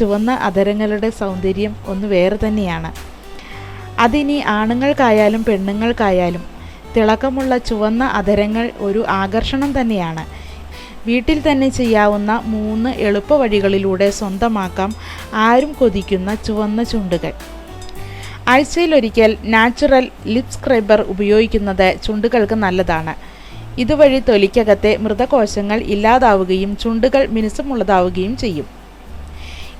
ചുവന്ന അധരങ്ങളുടെ സൗന്ദര്യം ഒന്ന് വേറെ തന്നെയാണ്. അതിനി ആണുങ്ങൾക്കായാലും പെണ്ണുങ്ങൾക്കായാലും തിളക്കമുള്ള ചുവന്ന അധരങ്ങൾ ഒരു ആകർഷണം തന്നെയാണ്. വീട്ടിൽ തന്നെ ചെയ്യാവുന്ന മൂന്ന് എളുപ്പ വഴികളിലൂടെ സ്വന്തമാക്കാം ആരും കൊതിക്കുന്ന ചുവന്ന ചുണ്ടുകൾ. ആഴ്ചയിലൊരിക്കൽ നാച്ചുറൽ ലിപ് സ്ക്രൈബർ ഉപയോഗിക്കുന്നത് ചുണ്ടുകൾക്ക് നല്ലതാണ്. ഇതുവഴി തൊലിക്കകത്തെ മൃതകോശങ്ങൾ ഇല്ലാതാവുകയും ചുണ്ടുകൾ മിനുസമുള്ളതാവുകയും ചെയ്യും.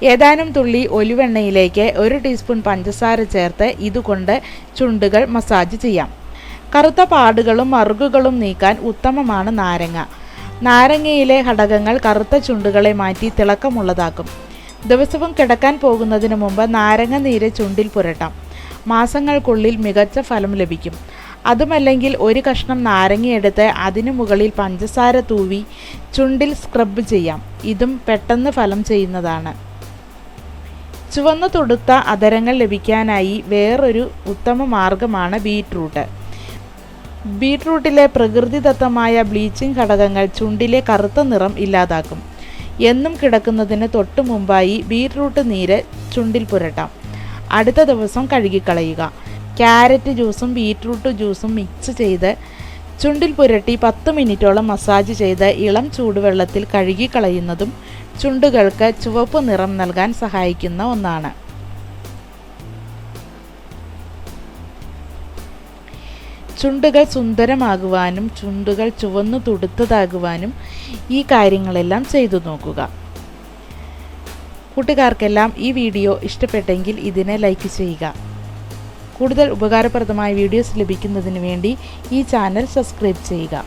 ഏതാനും തുള്ളി ഒലിവെണ്ണയിലേക്ക് ഒരു ടീസ്പൂൺ പഞ്ചസാര ചേർത്ത് ഇതുകൊണ്ട് ചുണ്ടുകൾ മസാജ് ചെയ്യാം. കറുത്ത പാടുകളും മറുകുകളും നീക്കാൻ ഉത്തമമാണ് നാരങ്ങ. നാരങ്ങയിലെ ഘടകങ്ങൾ കറുത്ത ചുണ്ടുകളെ മാറ്റി തിളക്കമുള്ളതാക്കും. ദിവസവും കിടക്കാൻ പോകുന്നതിന് മുമ്പ് നാരങ്ങ നീര് ചുണ്ടിൽ പുരട്ടാം. മാസങ്ങൾക്കുള്ളിൽ മികച്ച ഫലം ലഭിക്കും. അതുമല്ലെങ്കിൽ ഒരു കഷ്ണം നാരങ്ങയെടുത്ത് അതിനു മുകളിൽ പഞ്ചസാര തൂവി ചുണ്ടിൽ സ്ക്രബ് ചെയ്യാം. ഇതും പെട്ടെന്ന് ഫലം ചെയ്യുന്നതാണ്. ചുവന്നു തൊടുത്ത അതരങ്ങൾ ലഭിക്കാനായി വേറൊരു ഉത്തമ മാർഗമാണ് ബീറ്റ്റൂട്ട് ബീറ്റ്റൂട്ടിലെ പ്രകൃതിദത്തമായ ബ്ലീച്ചിങ് ഘടകങ്ങൾ ചുണ്ടിലെ കറുത്ത നിറം ഇല്ലാതാക്കും. എന്നും കിടക്കുന്നതിന് തൊട്ടു മുമ്പായി ബീറ്റ്റൂട്ട് നീര് ചുണ്ടിൽ പുരട്ടാം. അടുത്ത ദിവസം കഴുകിക്കളയുക. ക്യാരറ്റ് ജ്യൂസും ബീറ്റ്റൂട്ട് ജ്യൂസും മിക്സ് ചെയ്ത് ചുണ്ടിൽ പുരട്ടി പത്ത് മിനിറ്റോളം മസാജ് ചെയ്ത് ഇളം ചൂടുവെള്ളത്തിൽ കഴുകിക്കളയുന്നതും ചുണ്ടുകൾക്ക് ചുവപ്പ് നിറം നൽകാൻ സഹായിക്കുന്ന ഒന്നാണ്. ചുണ്ടുകൾ സുന്ദരമാകുവാനും ചുണ്ടുകൾ ചുവന്നു തുടുത്തതാകുവാനും ഈ കാര്യങ്ങളെല്ലാം ചെയ്തു നോക്കുക. കൂട്ടുകാർക്കെല്ലാം ഈ വീഡിയോ ഇഷ്ടപ്പെട്ടെങ്കിൽ ഇതിനെ ലൈക്ക് ചെയ്യുക. കൂടുതൽ ഉപകാരപ്രദമായ വീഡിയോസ് ലഭിക്കുന്നതിന് വേണ്ടി ഈ ചാനൽ സബ്സ്ക്രൈബ് ചെയ്യുക.